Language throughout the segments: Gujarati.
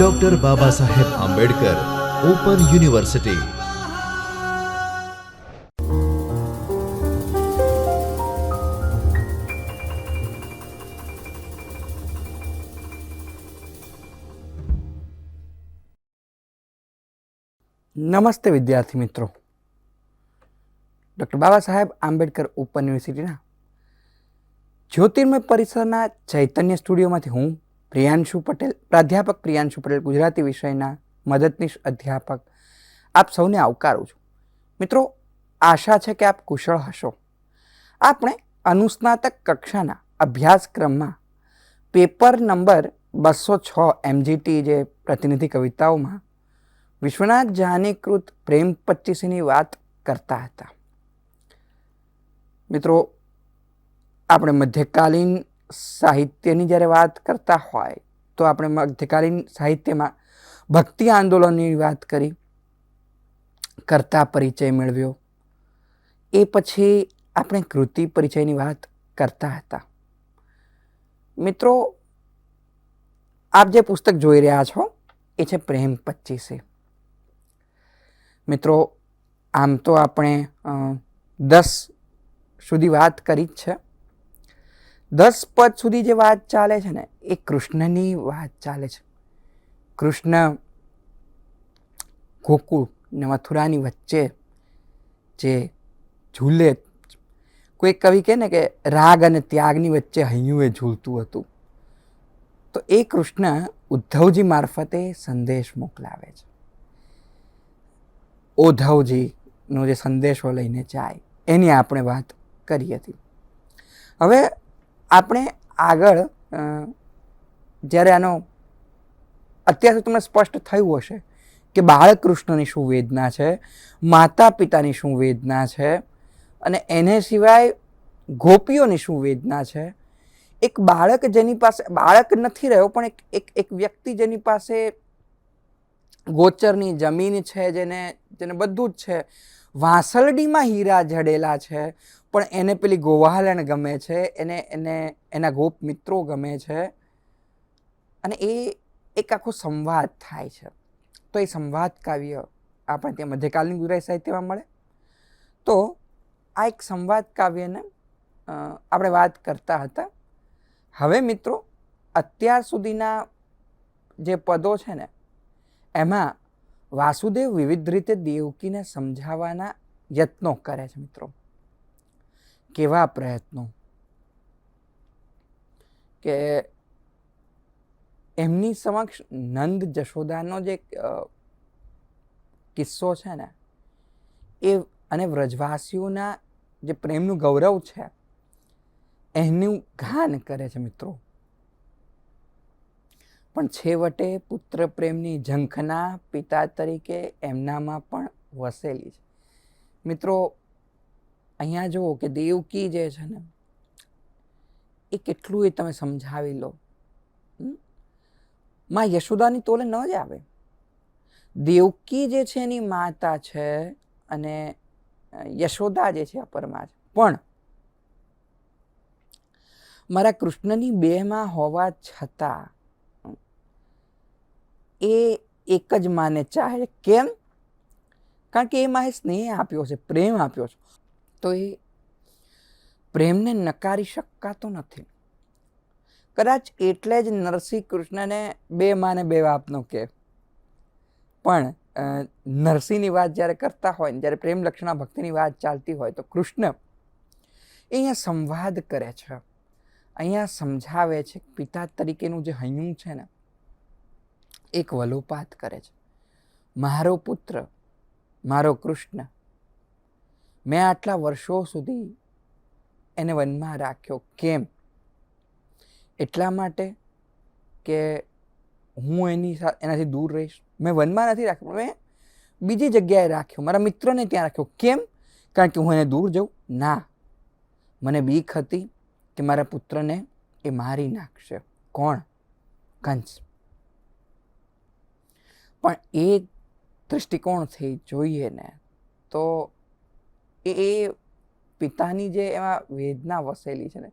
Doctor Baba Saheb Ambedkar open university નમસ્તે વિદ્યાર્થી મિત્રો ડૉક્ટર બાબા સાહેબ આંબેડકર ઓપન યુનિવર્સિટીના જ્યોતિર્મય પરિસરના ચૈતન્ય સ્ટુડિયોમાંથી હું પ્રિયાંશુ પટેલ, પ્રાધ્યાપક પ્રિયાંશુ પટેલ, ગુજરાતી વિષયના મદદનીશ અધ્યાપક. આપ સૌને આવકારું છું. મિત્રો, આશા છે કે આપ કુશળ હશો. આપણે અનુસ્નાતક કક્ષાના અભ્યાસક્રમમાં પેપર નંબર બસો છ એમજીટી જે પ્રતિનિધિ કવિતાઓમાં વિશ્વનાથ જાનીકૃત પ્રેમ પચીસીની વાત કરતા હતા. મિત્રો, આપણે મધ્યકાલીન સાહિત્યની જ્યારે વાત કરતા હોય, તો આપણે મધ્યકાલીન સાહિત્યમાં ભક્તિ આંદોલનની વાત કરી, કરતા પરિચય મેળવ્યો. એ પછી આપણે કૃતિ પરિચયની વાત કરતા હતા. મિત્રો, આપ જે પુસ્તક જોઈ રહ્યા છો, એ છે પ્રેમ પચ્ચીસી. મિત્રો, આમ તો આપણે દસ સુધી વાત કરી જ છે. દસ પદ સુધી જે વાત ચાલે છે ને, એ કૃષ્ણની વાત ચાલે છે. કૃષ્ણ ગોકુળ ને મથુરાની વચ્ચે જે ઝૂલે, કોઈ કવિ કહે ને કે રાગ અને ત્યાગની વચ્ચે હૈયું એ ઝૂલતું હતું. તો એ કૃષ્ણ ઉદ્ધવજી મારફતે સંદેશ મોકલાવે છે. ઓધવજીનો જે સંદેશો લઈને જાય, એની આપણે વાત કરી હતી હવે આપણે આગળ જ્યારે આનો અત્યાર સુધી તમને સ્પષ્ટ થયું હશે કે બાળકૃષ્ણની શું વેદના છે, માતા પિતાની શું વેદના છે, અને એને સિવાય ગોપીઓની શું વેદના છે, એક બાળક જેની પાસે, બાળક નથી રહ્યો, પણ એક એક એક વ્યક્તિ જેની પાસે ગોચરની જમીન છે, જેને જેને બધું જ છે, વાંસલડીમાં હીરા જડેલા છે પણ એને પેલી ગોવાલણ ગમે છે, એને એને, એના ગોપ મિત્રો ગમે છે અને એ એક આખો સંવાદ થાય છે. તો એ સંવાદ કાવ્ય આપણે ત્યાં મધ્યકાલીન ગુજરાતી સાહિત્યમાં મળે. તો આ એક સંવાદ કાવ્યને આપણે વાત કરતા હતા. હવે મિત્રો, અત્યાર સુધીના જે પદો છે ને, એમાં વાસુદેવ વિવિધ રીતે દેવકીને સમજાવવાના યત્નો કરે છે મિત્રો. કેવા પ્રયત્નો? કે એમની સમક્ષ નંદ જશોદાનો જે કિસ્સો છે ને, એ અને વ્રજવાસીઓના જે પ્રેમનું ગૌરવ છે એનું ગાન કરે છે મિત્રો. પણ છેવટે પુત્ર પ્રેમની ઝંખના પિતા તરીકે એમનામાં પણ વસેલી છે. મિત્રો અહીંયા જુઓ કે દેવકી જે છે ને, એ કેટલું એ તમે સમજાવી લો? માં યશોદાની તોલે ન જ આવે. દેવકી જે છે એની માતા છે અને યશોદા જે છે અપરમાં છે. પણ મારા કૃષ્ણની બેમાં હોવા છતાં એ એક જ માને ચાહે. કેમ? કારણ કે એ માએ સ્નેહ આપ્યો છે, પ્રેમ આપ્યો છે. તો એ પ્રેમને નકારી શકાતો નથી. કદાચ એટલે જ નરસિંહ કૃષ્ણને બે માને બે બાપનો કે. પણ નરસિંહની વાત જ્યારે કરતા હોય ને, જ્યારે પ્રેમ લક્ષણા ભક્તિની વાત ચાલતી હોય, તો કૃષ્ણ એ અહીંયા સંવાદ કરે છે. અહીંયા સમજાવે છે પિતા તરીકેનું જે હૈયું છે ને, એક વલોપાત કરે છે. મારો પુત્ર, મારો કૃષ્ણ મેં આટલા વર્ષો સુધી એને વનમાં રાખ્યો. કેમ? એટલા માટે કે હું એની એનાથી દૂર રહીશ. મેં વનમાં નથી રાખ્યો. મેં બીજી જગ્યાએ રાખ્યો. મારા મિત્રને ત્યાં રાખ્યો. કેમ? કારણ કે હું એને દૂર જઉં? ના. મને બીક હતી કે મારા પુત્રને એ મારી નાખશે. કોણ? કંસ. પણ એ દૃષ્ટિકોણથી જોઈએ ને, તો એ એ પિતાની જે એમાં વેદના વસેલી છે ને,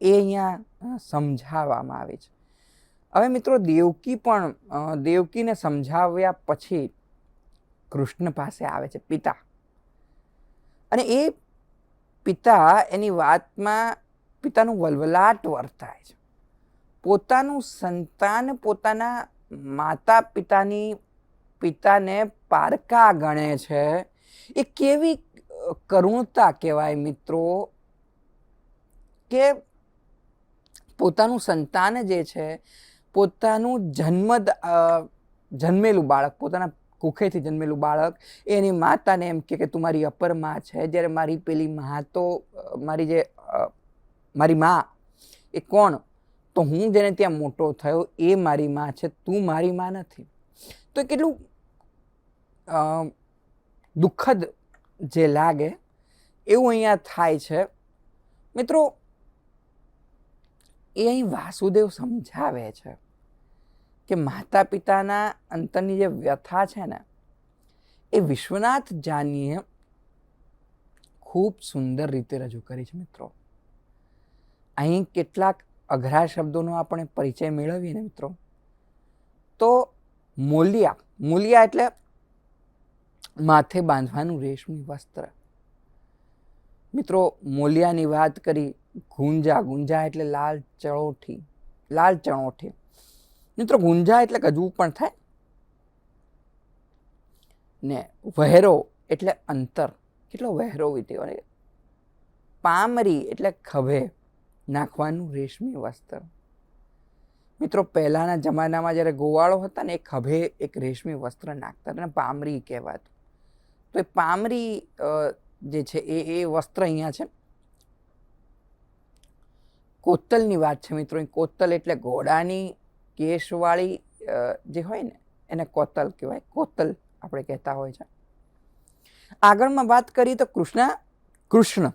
એ અહીંયા સમજાવવામાં આવે છે. હવે મિત્રો દેવકી પણ દેવકીને સમજાવ્યા પછી કૃષ્ણ પાસે આવે છે પિતા. અને એ પિતા એની વાતમાં પિતાનું વલવલાટ વર્તાય છે. પોતાનું સંતાન પોતાના માતા પિતાની પિતાને પારકા ગણે છે. એ કેવી કરુણતા કહેવાય મિત્રો, કે પોતાનું સંતાન જે છે, પોતાનું જન્મ જન્મેલું બાળક, પોતાના કુખેથી જન્મેલું બાળક, એની માતાને એમ કે તું મારી અપરમાં છે. જ્યારે મારી પેલી મા તો મારી જે મારી મા, એ કોણ? તો હું જેને ત્યાં મોટો થયો, એ મારી મા છે. તું મારી મા નથી. તો કેટલું દુઃખદ જે લાગે, એવું અહીંયા થાય છે. મિત્રો, એ અહીં વાસુદેવ સમજાવે છે કે માતા પિતાના અંતરની જે વ્યથા છે ને, એ વિશ્વનાથ જાનીએ ખૂબ સુંદર રીતે રજૂ કરી છે, મિત્રો. અહીં કેટલાક અઘરા શબ્દોનો આપણે પરિચય મેળવીએ ને, મિત્રો, તો મૂલ્યા મૂલ્યા એટલે માથે બાંધવાનું રેશમી વસ્ત્ર. મિત્રો, મોલિયાની વાત કરી, ગુંજા ગુંજા એટલે લાલ ચણોઠી લાલ ચણોઠી. મિત્રો, ગુંજા એટલે કજવું પણ થાય. ને વહેરો એટલે અંતર. કેટલો વહેરો વીત્યો અને પામરી એટલે ખભે નાખવાનું રેશમી વસ્ત્ર. મિત્રો, પહેલાના જમાનામાં જ્યારે ગોવાળો હતા ને, એ ખભે એક રેશમી વસ્ત્ર નાખતા અને પામરી કહેવાતું. તો એ પામરી જે છે એ એ વસ્ત્ર અહીંયા છે. કોતલની વાત છે મિત્રો કોતલ એટલે ઘોડાની કેશવાળી જે હોય ને, એને કોતલ કહેવાય. કોતલ આપણે કહેતા હોય છે. આગળમાં વાત કરીએ તો કૃષ્ણ કૃષ્ણ,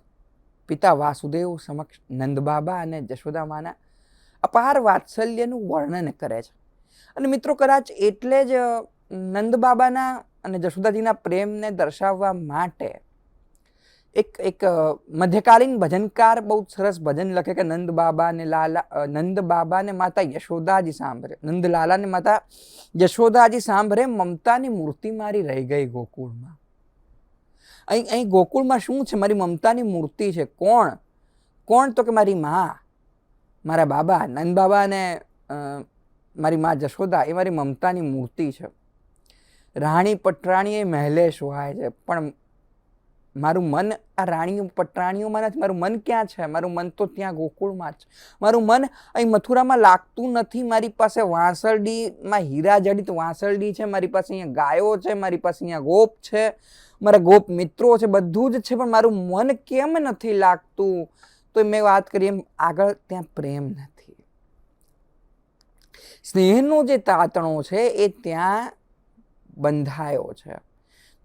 પિતા વાસુદેવ સમક્ષ નંદબાબા અને જશોદામાના અપાર વાત્સલ્યનું વર્ણન કરે છે. અને મિત્રો કદાચ એટલે જ નંદબાબાના અને જશોદાજીના પ્રેમને દર્શાવવા માટે એક એક મધ્યકાલીન ભજનકાર બહુ સરસ ભજન લખે કે નંદ બાબા ને લાલા નંદ બાબા ને માતા યશોદાજી સાંભળે. નંદ લાલા માતા યશોદાજી સાંભળે, મમતાની મૂર્તિ મારી રહી ગઈ ગોકુળમાં. અહીં અહીં ગોકુળમાં શું છે? મારી મમતાની મૂર્તિ છે. કોણ? કોણ તો કે મારી મા? મારા બાબા નંદ બાબા અને મારી મા જશોદા, એ મારી મમતાની મૂર્તિ છે. રાણી પટરાણી એ મહેલે સોહાય છે. પણ મારું મન આ રાણીઓ પટરાણીઓમાં નથી. મારું મન ક્યાં છે? મારું મન તો ત્યાં ગોકુળમાં જ છે. મારું મન અહીં મથુરામાં લાગતું નથી. મારી પાસે વાંસળડીમાં હીરા જડિત વાંસળડી છે. મારી પાસે અહીંયા ગાયો છે. મારી પાસે અહીંયા ગોપ છે. મારા ગોપ મિત્રો છે. બધું જ છે. પણ મારું મન કેમ નથી લાગતું? તો મેં વાત કરી એમ, આગળ ત્યાં પ્રેમ નથી. સ્નેહનો જે તાતણો છે, એ ત્યાં બંધાયો છે.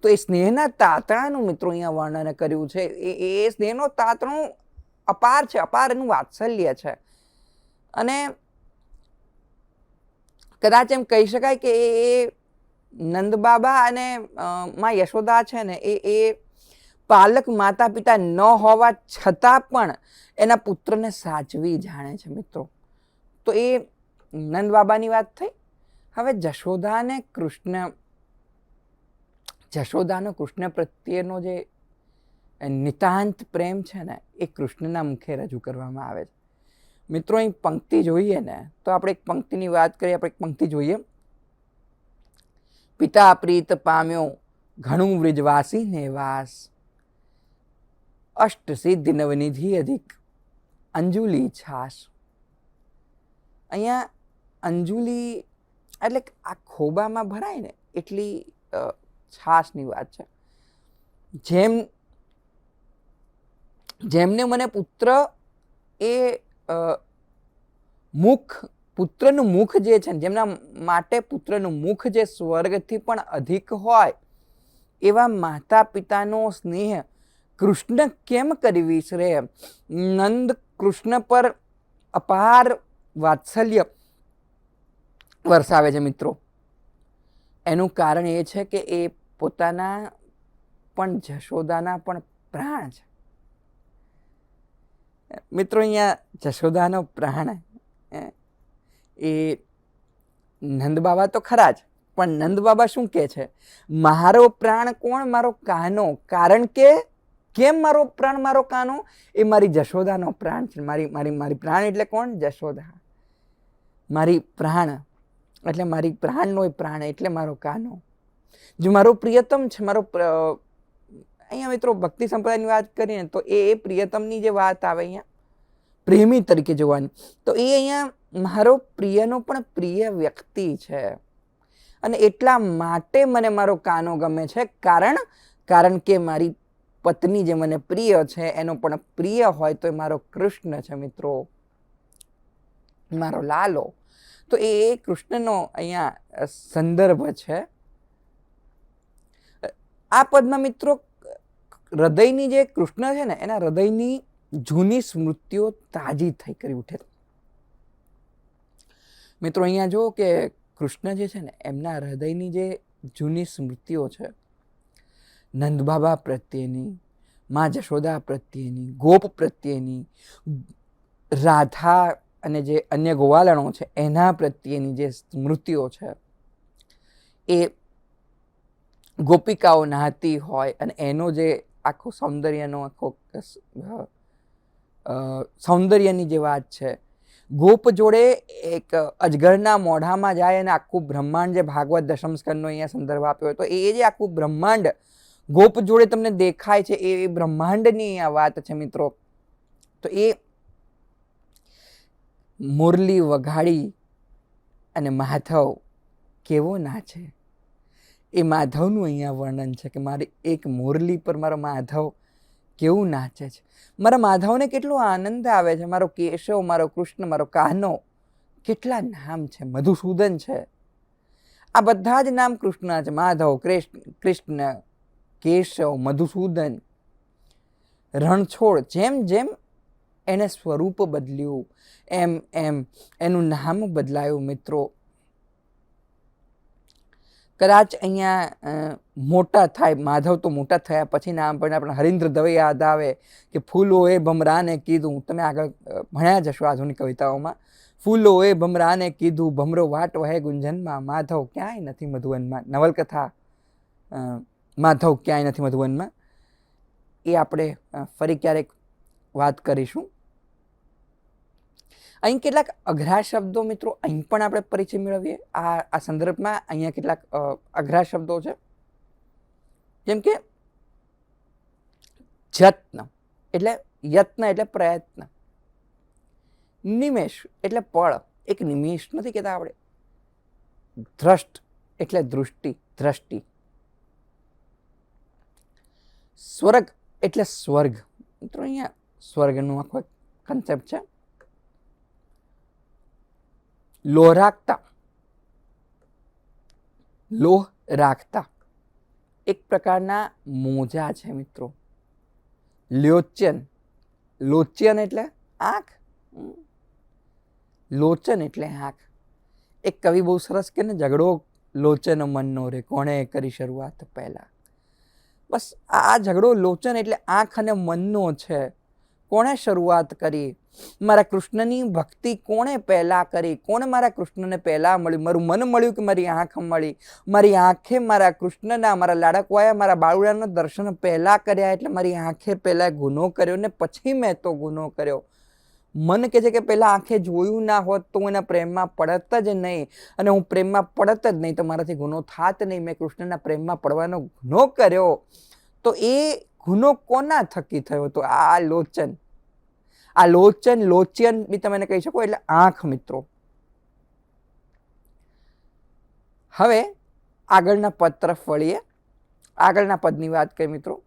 તો એ સ્નેહના તાતણાનું મિત્રો અહીંયા વર્ણન કર્યું છે. એ એ સ્નેહનો તાતણું અપાર છે, અપાર એનું વાત્સલ્ય છે. અને કદાચ એમ કહી શકાય કે એ નંદબાબા અને માં યશોદા છે ને, એ એ પાલક માતા પિતા ન હોવા છતાં પણ એના પુત્રને સાચવી જાણે છે મિત્રો. તો એ નંદબાબાની વાત થઈ. હવે જશોદાને કૃષ્ણ જશોદાનો કૃષ્ણ પ્રત્યેનો જે નિતાંત પ્રેમ છે ને, એ કૃષ્ણના મુખે રજૂ કરવામાં આવે છે. મિત્રો, અહીં પંક્તિ જોઈએ ને, તો આપણે એક પંક્તિની વાત કરીએ, આપણે એક પંક્તિ જોઈએ. પિતા પ્રીત પામ્યો, ઘણું વ્રજવાસી નેવાસ અષ્ટ સિદ્ધિ નવનિધિ અધિક, અંજુલી છાસ. અહીંયા અંજુલી, એટલે આ ખોબામાં ભરાય ને, એટલી છાશની વાત છે. જેમ, જેમને મને પુત્ર એ મુખ, પુત્રનું મુખ જે છે જેમના માટે પુત્રનું મુખ જે સ્વર્ગથી પણ અધિક હોય, એવા માતા પિતાનો સ્નેહ કૃષ્ણ કેમ કરી વિસરે? નંદ કૃષ્ણ પર અપાર વાત્સલ્ય વરસાવે છે મિત્રો. એનું કારણ એ છે કે એ પોતાના પણ જશોદાના પણ પ્રાણ છે. મિત્રો, અહીંયા જશોદાનો પ્રાણ એ નંદ બાબા તો ખરા જ, પણ નંદબાબા શું કહે છે? મારો પ્રાણ કોણ? મારો કાનો. કારણ કે કેમ મારો પ્રાણ, મારો કાનો? એ મારી જશોદાનો પ્રાણ છે. મારી મારી મારી પ્રાણ એટલે કોણ? જશોદા. મારી પ્રાણ, એટલે મારી પ્રાણનો એ પ્રાણ, એટલે મારો કાનો. જો મારો પ્રિયતમ છે, મારો અહીંયા મિત્રો ભક્તિ સંપ્રદાયની વાત કરીએ તો એ પ્રિયતમની જે વાત આવે અહીંયા, પ્રેમી તરીકે જોવાની, તો એ અહીંયા મારો પ્રિયનો પણ પ્રિય વ્યક્તિ છે. અને એટલા માટે મને મારો કાનો ગમે છે, કારણ કારણ કે મારી પત્ની જે મને પ્રિય છે, એનો પણ પ્રિય હોય તો એ મારો કૃષ્ણ છે મિત્રો. મારો લાલો. તો એ કૃષ્ણનો અહીંયા સંદર્ભ છે. આ પદમાં મિત્રો હૃદયની જે કૃષ્ણ છે ને, એના હૃદયની જૂની સ્મૃતિઓ તાજી થઈ કરી ઉઠે મિત્રો, અહીંયા જો કે કૃષ્ણ જે છે ને, એમના હૃદયની જે જૂની સ્મૃતિઓ છે નંદબાબા પ્રત્યેની, મા જશોદા પ્રત્યેની, ગોપ પ્રત્યેની, રાધા અને જે અન્ય ગોવાલણો છે, એના પ્રત્યેની જે સ્મૃતિઓ છે, એ ગોપિકાઓ નાહતી હોય અને એનો જે આખો સૌંદર્યનો આખો સૌંદર્યની જે વાત છે, ગોપ જોડે એક અજગરના મોઢામાં જાય અને આખું બ્રહ્માંડ જે ભાગવત દશમસ્કરનો અહીંયા સંદર્ભ આપ્યો હોય તો એ જે આખું બ્રહ્માંડ ગોપ જોડે તમને દેખાય છે એ બ્રહ્માંડની આ વાત છે મિત્રો. તો એ મુરલી વઘાડી અને માધવ કેવો નાચે એ માધવનું અહીંયા વર્ણન છે કે મારી એક મોરલી પર મારો માધવ કેવું નાચે છે? મારા માધવને કેટલો આનંદ આવે છે? મારો કેશવ, મારો કૃષ્ણ, મારો કાનો, કેટલા નામ છે? મધુસૂદન છે. આ બધા જ નામ કૃષ્ણ છે. માધવ કૃષ્ણ કૃષ્ણ, કેશવ, મધુસૂદન, રણછોડ જેમ જેમ એને સ્વરૂપ બદલ્યું, એમ એમ એનું નામ બદલાયું મિત્રો. કદાચ અહીંયા મોટા થાય, માધવ તો મોટા થયા પછી નામ પણ આપણે હરીન્દ્ર દવે યાદ આવે કે ફૂલોએ ભમરાને કીધું, તમે આગળ ભણ્યા જશો આધુનિક કવિતાઓમાં. ફૂલોએ ભમરાને કીધું, ભમરો વાટ વહે ગુંજનમાં, માધવ ક્યાંય નથી મધુવનમાં. નવલકથા માધવ ક્યાંય નથી મધુવનમાં. એ આપણે ફરી ક્યારેક વાત કરીશું. અહીં કેટલાક અઘરા શબ્દો મિત્રો અહીં પણ આપણે પરિચય મેળવીએ. આ આ સંદર્ભમાં અહીંયા કેટલાક અઘરા શબ્દો છે. જેમ કે જત્ન એટલે યત્ન એટલે પ્રયત્ન. નિમેષ એટલે પળ. એક નિમેષ નથી કહેતા આપણે. દ્રષ્ટ એટલે દૃષ્ટિ દ્રષ્ટિ સ્વર્ગ એટલે સ્વર્ગ. મિત્રો અહીંયા સ્વર્ગનું આખો કન્સેપ્ટ છે. લોહ રાખતા લોહ રાખતા એક પ્રકારના મોજા છે મિત્રો. લોચન. લોચન એટલે આંખ? લોચન એટલે આંખ. એક કવિ બહુ સરસ કે ને, ઝઘડો લોચન મનનો રે, કોણે કરી શરૂઆત પહેલાં? બસ આ ઝઘડો લોચન એટલે આંખ અને મનનો છે. કોણે શરૂઆત કરી? મારા કૃષ્ણની ભક્તિ કોણે પહેલાં કરી? કોણે મારા કૃષ્ણને પહેલાં મળ્યું મારું મન મળ્યું કે મારી આંખ મળી? મારી આંખે મારા કૃષ્ણના, મારા લાડકવાયા, મારા બાળુડાના દર્શન પહેલાં કર્યા એટલે મારી આંખે પહેલાં ગુનો કર્યો ને પછી મેં તો ગુનો કર્યો. મન કે છે કે પહેલાં આંખે જોયું ના હોત તો હું એના પ્રેમમાં પડત જ નહીં. અને હું પ્રેમમાં પડત જ નહીં તો મારાથી ગુનો થાત નહીં. મેં કૃષ્ણના પ્રેમમાં પડવાનો ગુનો કર્યો. તો એ ગુનો કોના થકી થયો તો આ લોચન? આ લોચન લોચન બી તમે કહી શકો એટલે આંખ મિત્રો. હવે આગળના પદ તરફ વળીએ. આગળના પદની વાત કરીએ મિત્રો.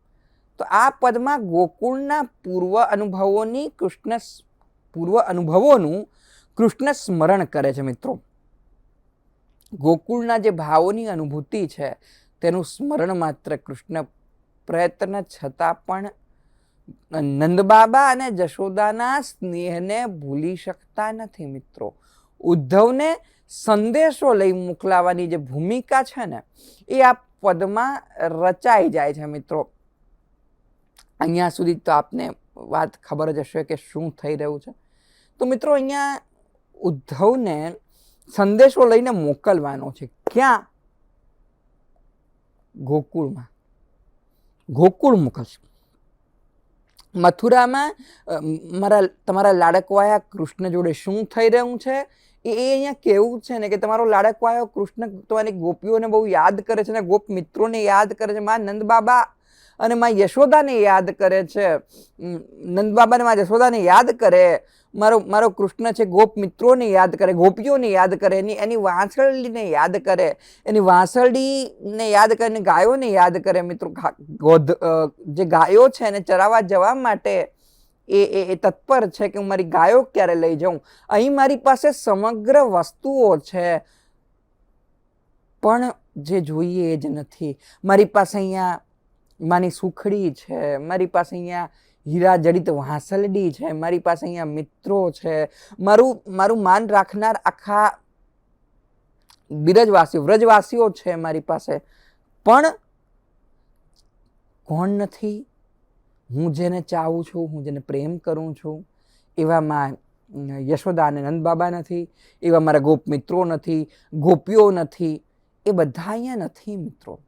તો આ પદમાં ગોકુળના પૂર્વ અનુભવોની કૃષ્ણ પૂર્વ અનુભવોનું કૃષ્ણ સ્મરણ કરે છે મિત્રો. ગોકુળના જે ભાવોની અનુભૂતિ છે, તેનું સ્મરણ માત્ર કૃષ્ણ પ્રયત્ન છતાં પણ નંદબાબા અને જશોદાના સ્નેહને ભૂલી શકતા નથી મિત્રો. ઉદ્ધવને સંદેશો લઈ મોકલાવાની જે ભૂમિકા છે ને, એ આ પદમાં રચાઈ જાય છે મિત્રો. અહીંયા સુધી તો આપને વાત ખબર જ હશે કે શું થઈ રહ્યું છે. તો મિત્રો અહીંયા ઉદ્ધવને સંદેશો લઈને મોકલવાનો છે. ક્યાં? ગોકુળમાં. ગોકુળ મુખશ મથુરામાં મારા, તમારા લાડકવાયા કૃષ્ણ જોડે શું થઈ રહ્યું છે? એ અહીંયા કેવું છે ને કે તમારો લાડકવાયો કૃષ્ણ તમારી ગોપીઓને બહુ યાદ કરે છે ને ગોપ મિત્રોને યાદ કરે છે, માં નંદ બાબા અને માં યશોદાને યાદ કરે છે. નંદ બાબાને માં યશોદાને યાદ કરે. મારો મારો કૃષ્ણ છે ગોપ મિત્રોને યાદ કરે, ગોપીઓને યાદ કરે, એની એની વાંસળીને યાદ કરે, એની વાંસળીને યાદ કરે, એની ગાયોને યાદ કરે મિત્રો. ગોધ જે ગાયો છે એને ચરાવવા જવા માટે એ એ એ તત્પર છે કે હું મારી ગાયો ક્યારે લઈ જાઉં. અહીં મારી પાસે સમગ્ર વસ્તુઓ છે, પણ જે જોઈએ એ જ નથી. મારી પાસે અહીંયા માની સુખડી છે, મારી પાસે અહીંયા હીરા જડિત વાંસલડી છે, મારી પાસે અહીંયા મિત્રો છે. મારું મારું માન રાખનાર આખા બિરજવાસીઓ, વ્રજવાસીઓ છે મારી પાસે. પણ કોણ નથી? હું જેને ચાહું છું, હું જેને પ્રેમ કરું છું, એવા એવામાં યશોદા અને નંદબાબા નથી, એવા મારા ગોપ મિત્રો નથી, ગોપીઓ નથી, એ બધા અહીંયા નથી મિત્રો.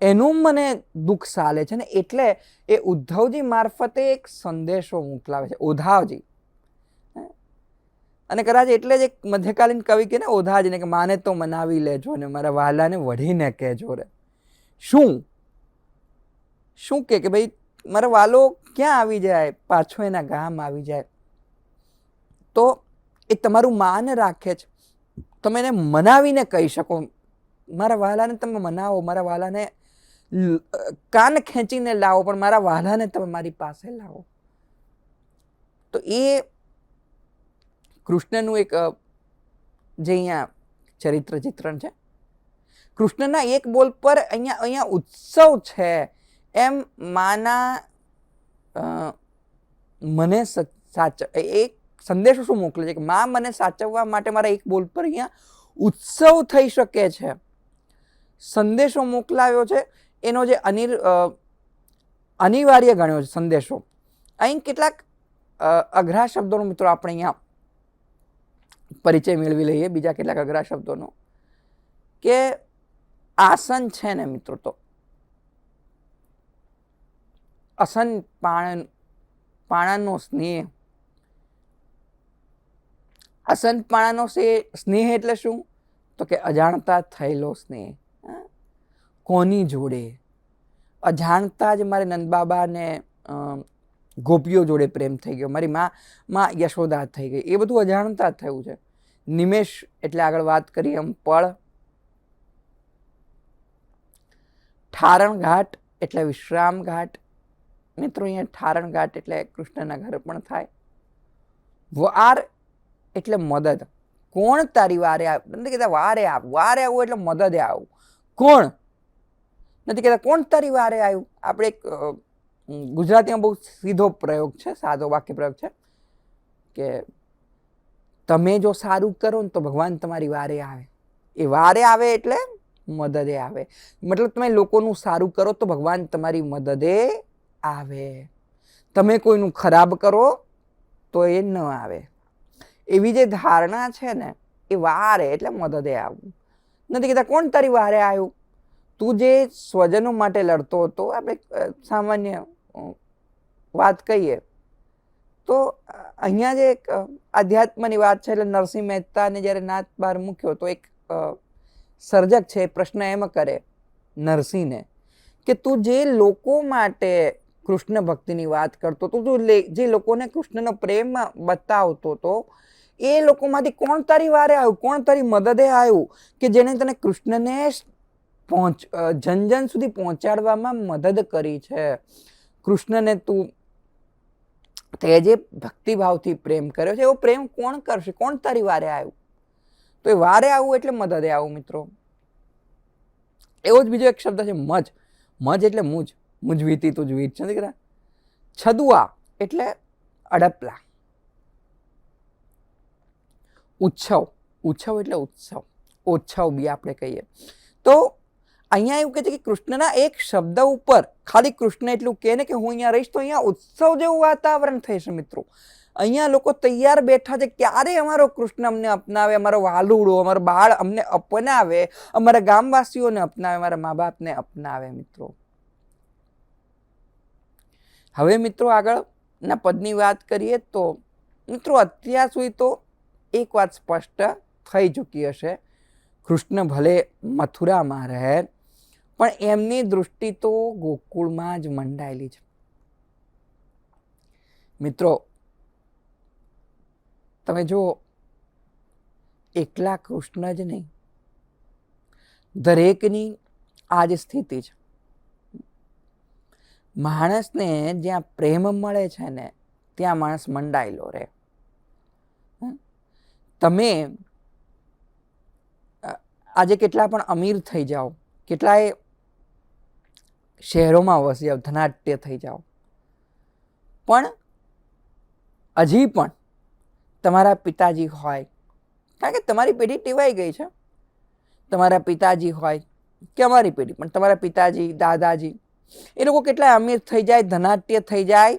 એનું મને દુઃખ સાલે છે ને એટલે એ ઉદ્ધવજી મારફતે એક સંદેશો મોકલાવે છે, ઓધાવજી? અને કદાચ એટલે જ એક મધ્યકાલીન કવિ કે ને ઓધાજીને કે માને તો મનાવી લેજો ને મારા વાલાને વઢીને કહેજો રે. શું? શું કે કે ભાઈ મારો વાલો ક્યાં આવી જાય? પાછો એના ગામ આવી જાય. તો એ તમારું માન રાખે છે. તમે એને મનાવીને કહી શકો. મારા વાલાને તમે મનાવો, મારા વાલાને કાન ખેંચીને લાવો, પણ મારા વાલાને તમે મારી પાસે લાવો. તો એ કૃષ્ણનું એક જે અહીંયા ચરિત્ર ચિત્રણ છે, કૃષ્ણના એક બોલ પર અહીંયા અહીંયા ઉત્સવ છે, એમ માના મને સાચ એક સંદેશો શું મોકલે છે કે, મા, મને સાચવવા માટે મારા એક બોલ પર અહીંયા ઉત્સવ થઈ શકે છે. સંદેશો મોકલાવ્યો છે. એનો જે અનિર અનિવાર્ય ગણ્યો છે સંદેશો. અહીં કેટલાક અઘરા શબ્દોનો મિત્રો આપણે અહીંયા પરિચય મેળવી લઈએ. બીજા કેટલાક અઘરા શબ્દોનો. કે આસન છે ને મિત્રો તો. અસન પાણ, પાણાનો સ્નેહ. અસન પાણાનો સ્નેહ એટલે શું? તો કે અજાણતા થયેલો સ્નેહ? કોની જોડે? અજાણતા જ મારે નંદબાબાને ગોપીઓ જોડે પ્રેમ થઈ ગયો. મારી માં માં યશોદા થઈ ગઈ. એ બધું અજાણતા થયું છે. નિમેષ એટલે આગળ વાત કરીએ એમ, પળ. ઠારણ ઘાટ એટલે વિશ્રામ ઘાટ મિત્રો, અહીંયા ઠારણ ઘાટ એટલે કૃષ્ણના ઘર પણ થાય. વાર એટલે મદદ. કોણ તારી વારે આવ? નથી કહેતા વારે આવ. વારે આવું એટલે મદદે આવું. કોણ? નથી કહેતા કોણ તારી વારે આવ્યું આપણે એક ગુજરાતીમાં બહુ સીધો પ્રયોગ છે, સાદો વાક્ય પ્રયોગ છે, કે તમે જો સારું કરો ને તો ભગવાન તમારી વારે આવે. એ વારે આવે એટલે મદદે આવે. મતલબ તમે લોકોનું સારું કરો તો ભગવાન તમારી મદદે આવે. તમે કોઈનું ખરાબ કરો તો એ ન આવે. એવી જે ધારણા છે ને, એ વારે એટલે મદદે આવવું. નથી કહેતા, કોણ તારી વારે આવ્યું? તું જે સ્વજનો માટે લડતો હતો, આપણે સામાન્ય વાત કહીએ, તો અહીંયા જે એક આધ્યાત્મની વાત છે, એટલે નરસિંહ મહેતાને જ્યારે નાથ બહાર મૂક્યો, તો એક સર્જક છે પ્રશ્ન એમ કરે, નરસિંહને, કે તું જે લોકો માટે કૃષ્ણ ભક્તિની વાત કરતો તો તું જે લોકોને કૃષ્ણનો પ્રેમ બતાવતો હતો એ લોકોમાંથી કોણ તારી વારે આવ્યું? કોણ તારી મદદે આવ્યું? કે જેણે તને કૃષ્ણને પહોંચ જન જન સુધી પહોંચાડવામાં મદદ કરી છે? કૃષ્ણને તું તે જે ભક્તિભાવથી પ્રેમ કર્યો છે. એવો પ્રેમ કોણ કરશે? કોણ તારી વારે આવ્યું? તો એ વારે આવવું એટલે મદદે આવું, મિત્રો. એવો જ બીજો એક શબ્દ છે, મજ. મજ એટલે મુજ. મુજવીતી તું જ વીત. છે દીકરા? છદુઆ એટલે અડપલા. ઉત્સવ ઉત્સવ એટલે ઉત્સવ ઉત્સવ બી આપણે કહીએ. તો અહીંયા એવું કહે છે કે કૃષ્ણના એક શબ્દ ઉપર ખાલી કૃષ્ણ એટલું કહે ને કે હું અહીંયા રહીશ તો અહીંયા ઉત્સવ જેવું વાતાવરણ થશે મિત્રો. અહીંયા લોકો તૈયાર બેઠા છે ક્યારે અમારો કૃષ્ણ અમને અપનાવે, અમારો વાલુડો, અમારો બાળ અમને અપનાવે, અમારા ગામવાસીઓને અપનાવે, અમારા મા બાપને અપનાવે મિત્રો. હવે મિત્રો આગળના પદની વાત કરીએ તો મિત્રો અત્યાર સુધી તો એક વાત સ્પષ્ટ થઈ ચૂકી હશે. કૃષ્ણ ભલે મથુરામાં રહે, પણ એમની દૃષ્ટિ તો ગોકુળમાં જ મંડાયેલી છે. મિત્રો, તમે જો એકલા કૃષ્ણ જ નહીં. દરેકની આ જ સ્થિતિ છે. માણસને જ્યાં પ્રેમ મળે છે ને, ત્યાં માણસ મંડાયેલો રહે? તમે આજે કેટલા પણ અમીર થઈ જાઓ, કેટલાય શહેરોમાં વસી જાઓ ધનાટ્ય થઈ જાઓ. પણ હજી પણ તમારા પિતાજી હોય, કારણ કે તમારી પેઢી ટેવાઈ ગઈ છે. તમારા પિતાજી હોય કે અમારી પેઢી, પણ તમારા પિતાજી, દાદાજી, એ લોકો કેટલા અમીર થઈ જાય ધનાટ્ય થઈ જાય,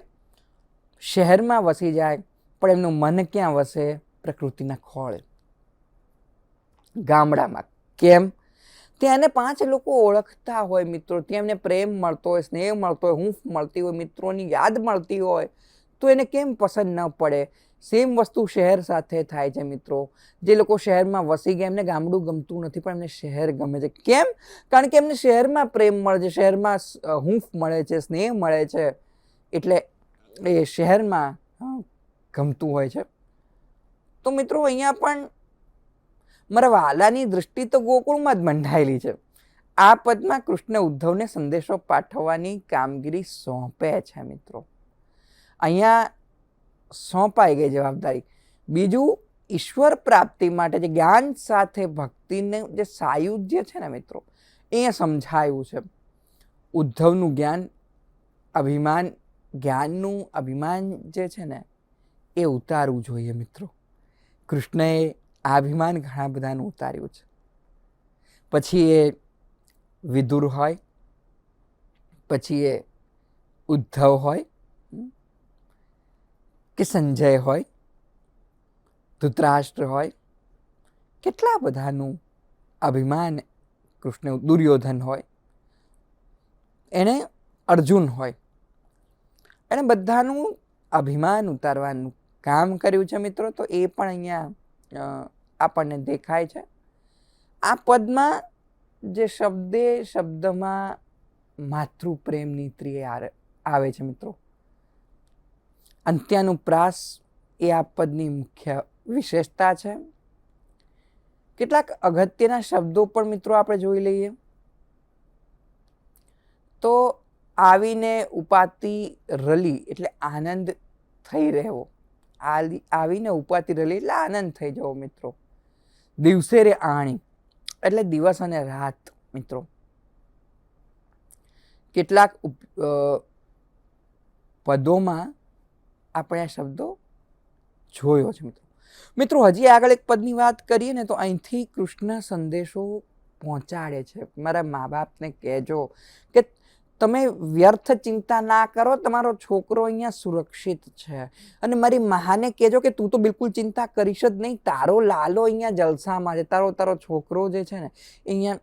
શહેરમાં વસી જાય, પણ એમનું મન ક્યાં વસે? પ્રકૃતિના ખોળે. ગામડામાં. કેમ? ત્યાં એને પાંચ લોકો ઓળખતા હોય મિત્રો. ત્યાં એમને પ્રેમ મળતો હોય, સ્નેહ મળતો હોય, હૂંફ મળતી હોય, મિત્રોની યાદ મળતી હોય. તો એને કેમ પસંદ ન પડે? સેમ વસ્તુ શહેર સાથે થાય છે મિત્રો. જે લોકો શહેરમાં વસી ગયા, એમને ગામડું ગમતું નથી, પણ એમને શહેર ગમે છે. કેમ? કારણ કે એમને શહેરમાં પ્રેમ મળે છે, શહેરમાં હૂંફ મળે છે, સ્નેહ મળે છે. એટલે એ શહેરમાં ગમતું હોય છે. તો મિત્રો અહીંયા પણ મારા વાલાની દૃષ્ટિ તો ગોકુળમાં જ મંડાયેલી છે. આ પદમાં કૃષ્ણ ઉદ્ધવને સંદેશો પાઠવવાની કામગીરી સોંપે છે મિત્રો. અહીંયા સોંપાઈ ગઈ જવાબદારી. બીજું, ઈશ્વર પ્રાપ્તિ માટે જે જ્ઞાન સાથે ભક્તિને જે સાયુજ્ય છે ને મિત્રો, એ સમજાયું છે. ઉદ્ધવનું જ્ઞાન, અભિમાન, જ્ઞાનનું અભિમાન જે છે ને, એ ઉતારવું જોઈએ મિત્રો. કૃષ્ણએ આ અભિમાન ઘણા બધાનું ઉતાર્યું છે. પછી એ વિદુર હોય, પછી એ ઉદ્ધવ હોય, કે સંજય હોય, ધૃતરાષ્ટ્ર હોય, કેટલા બધાનું અભિમાન કૃષ્ણ દુર્યોધન હોય, એણે અર્જુન હોય, એણે બધાનું અભિમાન ઉતારવાનું કામ કર્યું છે મિત્રો, તો એ પણ અહીંયા આપણને દેખાય છે. આ પદમાં જે શબ્દે શબ્દમાં માતૃપ્રેમની આર- આવે છે મિત્રો. અંત્યાનુપ્રાસ એ આ પદની મુખ્ય વિશેષતા છે. કેટલાક અગત્યના શબ્દો પણ મિત્રો આપણે જોઈ લઈએ. તો આવીને ઉપાતી રલી એટલે આનંદ થઈ રહેવો. આલી- આવીને ઉપાતી રહેલી એટલે આનંદ થઈ જવો મિત્રો. દિવસે રે આણી, એટલે દિવસ અને રાત મિત્રો. કેટલાક પદોમાં આપણે આ શબ્દો જોયો છે મિત્રો. મિત્રો, હજી આગળ એક પદની વાત કરીએ ને તો અહીંથી કૃષ્ણ સંદેશો પહોંચાડે છે. મારા મા બાપને કહેજો કે તમે વ્યર્થ ચિંતા ના કરો, તમારો છોકરો અહીંયા સુરક્ષિત છે. અને મારી માને કહેજો કે તું તો બિલકુલ ચિંતા કરીશ જ નહીં. તારો લાલો અહીંયા જલસામાં છે. તારો તારો છોકરો જે છે ને, અહીંયા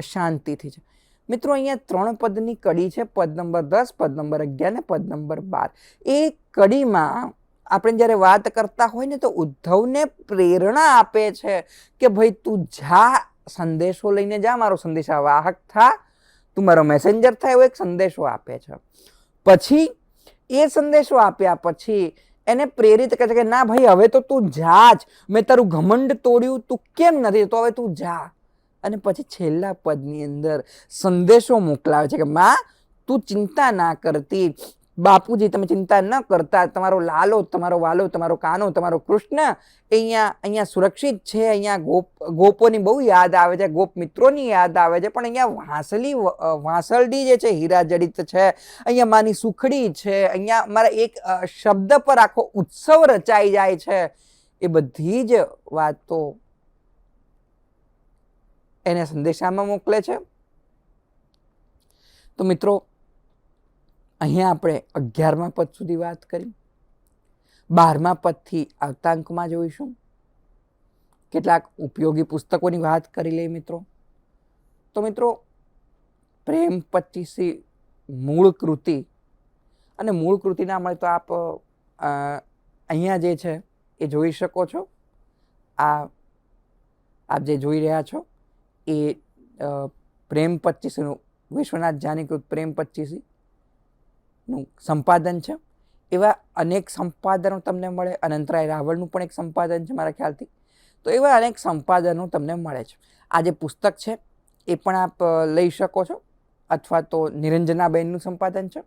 શાંતિથી છે. મિત્રો, અહીંયા ત્રણ પદની કડી છે. પદ નંબર દસ, પદ નંબર અગિયાર ને પદ નંબર બાર. એ કડીમાં આપણે જ્યારે વાત કરતા હોય ને તો ઉદ્ધવને પ્રેરણા આપે છે કે ભાઈ તું જા, સંદેશો લઈને જા. મારો સંદેશા વાહક થા. તું મારો મેસેન્જર થાય એવો એક સંદેશો આપે છે. પછી એ સંદેશો આપ્યા પછી એને પ્રેરિત કરે છે કે, ના ભાઈ, હવે તો તું જા જ. મેં તારું ઘમંડ તોડ્યું, તું કેમ નથી તો હવે તું જા. અને પછી છેલ્લા પદની અંદર સંદેશો મોકલાવે છે કે, માં, તું ચિંતા ના કરતી. બાપુજી, તમે ચિંતા ન કરતા. તમારો લાલો, તમારો વાલો, તમારો કાનો, તમારો કૃષ્ણ અહીંયા અહીંયા સુરક્ષિત છે. અહીંયા ગોપ, ગોપોની બહુ યાદ આવે છે, ગોપ મિત્રોની યાદ આવે છે. પણ અહીંયા વાંસલી વાંસલડી જે છે હીરા જડિત છે. અહીંયા માની સુખડી છે. અહીંયા મારા એક શબ્દ પર આખો ઉત્સવ રચાઈ જાય છે. એ બધી જ વાતો એને સંદેશામાં મોકલે છે. તો મિત્રો અહીંયા આપણે અગિયારમા પદ સુધી વાત કરી. બારમા પદથી આવતા જોઈશું. કેટલાક ઉપયોગી પુસ્તકોની વાત કરી લઈએ મિત્રો. તો મિત્રો, પ્રેમ પચીસી મૂળ કૃતિ. અને મૂળ કૃતિ ના મળે તો આપ અહીંયા જે છે એ જોઈ શકો છો. આ, આપ જે જોઈ રહ્યા છો એ પ્રેમ પચીસીનું વિશ્વનાથ જાનીકૃત પ્રેમ પચીસી નું સંપાદન છે. એવા અનેક સંપાદનો તમને મળે. અનંતરાય રાવળનું પણ એક સંપાદન છે મારા ખ્યાલથી. તો એવા અનેક સંપાદનો તમને મળે છે. આ જે પુસ્તક છે, એ પણ આપ લઈ શકો છો. અથવા તો નિરંજનાબેનનું સંપાદન છે.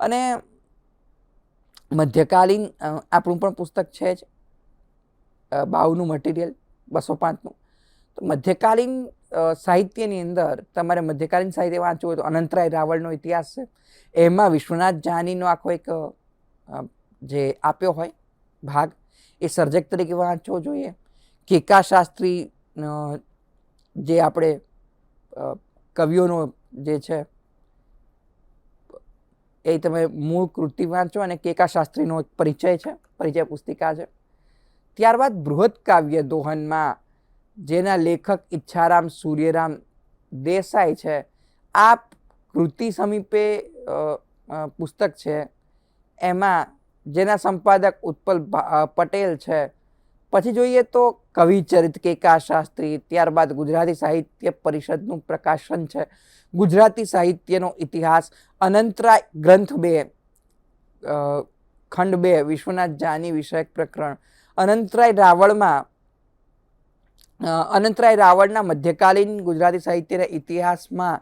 અને મધ્યકાલીન આપણું પણ પુસ્તક છે જ. બાવનું મટીરિયલ બસો પાંચનું. તો મધ્યકાલીન સાહિત્યની અંદર તમારે મધ્યકાલીન સાહિત્ય વાંચવું હોય તો અનંતરાય રાવળનો ઇતિહાસ છે. એમાં વિશ્વનાથ જાનીનો આખો એક જે આપ્યો હોય ભાગ, એ સર્જક તરીકે વાંચવો જોઈએ. કેકા શાસ્ત્રી જે આપણે કવિઓનો જે છે, એ તમે મૂળ કૃતિ વાંચો અને કેકા શાસ્ત્રીનો એક પરિચય છે, પરિચય પુસ્તિકા છે. ત્યારબાદ બૃહદ કાવ્ય દોહનમાં જેના લેખક ઈચ્છારામ સૂર્યરામ દેસાઈ છે. આ કૃતિ સમીપે પુસ્તક છે. એમાં જેના સંપાદક ઉત્પલ પટેલ છે. પછી જોઈએ તો કવિચરિત કેકા શાસ્ત્રી, ત્યારબાદ ગુજરાતી સાહિત્ય પરિષદનું પ્રકાશન છે. ગુજરાતી સાહિત્યનો ઇતિહાસ અનંતરાય ગ્રંથ બે ખંડ બે, વિશ્વનાથ જાની વિષયક પ્રકરણ. અનંતરાય રાવળમાં અનંતરાય રાવળના મધ્યકાલીન ગુજરાતી સાહિત્યના ઇતિહાસમાં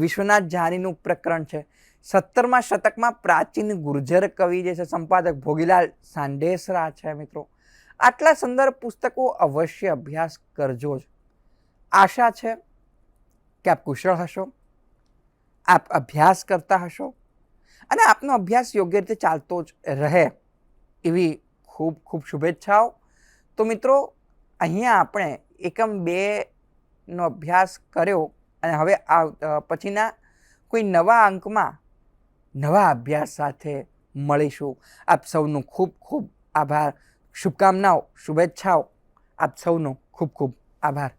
વિશ્વનાથ જાનીનું પ્રકરણ છે. સત્તરમા શતકમાં પ્રાચીન ગુર્જર કવિ જે છે, સંપાદક ભોગીલાલ સાંડેસરા છે મિત્રો. આટલા સુંદર પુસ્તકો અવશ્ય અભ્યાસ કરજો જ. આશા છે કે આપ કુશળ હશો, આપ અભ્યાસ કરતા હશો અને આપનો અભ્યાસ યોગ્ય રીતે ચાલતો જ રહે એવી ખૂબ ખૂબ શુભેચ્છાઓ. તો મિત્રો અહીંયા આપણે એકમ બેનો અભ્યાસ કર્યો અને હવે આ પછીના કોઈ નવા અંકમાં નવા અભ્યાસ સાથે મળીશું. આપ સૌનું ખૂબ ખૂબ આભાર. શુભકામનાઓ, શુભેચ્છાઓ. આપ સૌનો ખૂબ ખૂબ આભાર.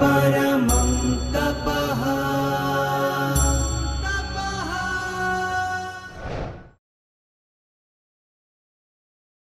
પર